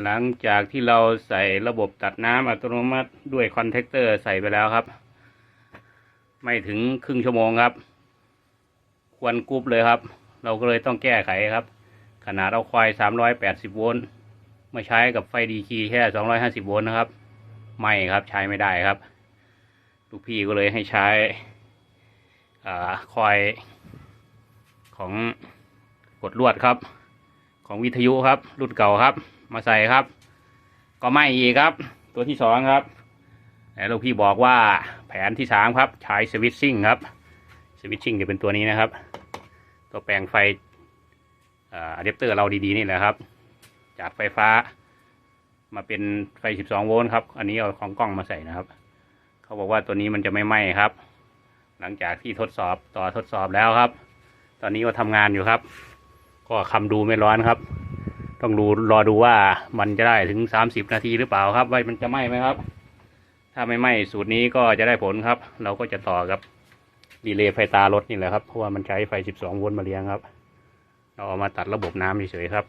หลังจากที่เราใส่ระบบตัดน้ำอัตโนมัติด้วยคอนแทคเตอร์ใส่ไปแล้วครับ ไม่ถึงครึ่งชั่วโมงครับ ควรกรุ๊ปเลยครับ เราก็เลยต้องแก้ไขครับ ขนาดเอาควาย 380 โวลต์มาใช้กับไฟดีคีแค่ 250 โวลต์นะครับ ไม่ครับใช้ไม่ได้ครับ ลูกพี่ก็เลยให้ใช้อ่าคอยของกดลวดครับ ของวิทยุครับ รุ่นเก่าครับ มาใส่ครับ ก็ไม่อีกครับ ตัวที่สองครับแล้วลูกพี่บอกว่าแผนที่สามครับใช้สวิตชิ่งครับสวิตชิ่งจะเป็นตัวนี้นะครับ ตัวแปลงไฟอะแดปเตอร์เราดีๆนี่แหละครับ จากไฟฟ้า มาเป็นไฟ 12 โวลต์ครับ อันนี้เอาของกล้องมาใส่นะครับ เขาบอกว่าตัวนี้มันจะไม่ไหม้ครับ หลังจากที่ทดสอบต่อทดสอบแล้วครับ ตอนนี้ก็ทำงานอยู่ครับ ก็คำดูไม่ร้อนครับ ต้องดูรอดูว่ามันจะได้ถึง30นาทีหรือเปล่าครับ ว่ามันจะไหม้ไหมครับ ถ้าไม่ไหม้สูตรนี้ก็จะได้ผลครับ เราก็จะต่อกับดีเลย์ไฟตารถนี่แหละครับเพราะว่ามันใช้ไฟ12โวลต์มาเลี้ยงครับ เราเอามาตัดระบบน้ำเฉยๆครับ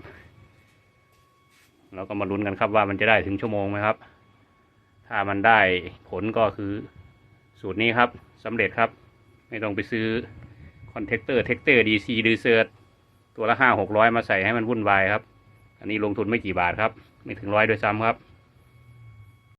เราก็มาลุ้นกันครับว่ามันจะได้ถึงชั่วโมงไหมครับ ถ้ามันได้ผลก็คือสูตรนี้ครับสำเร็จครับ ไม่ต้องไปซื้อคอนแทคเตอร์เทคเตอร์ดีซีดีเซอร์ ตัวละห้าหกร้อยมาใส่ให้มันวุ่นวายครับ อันนี้ลงทุนไม่กี่บาทครับ ไม่ถึงร้อยด้วยซ้ำครับ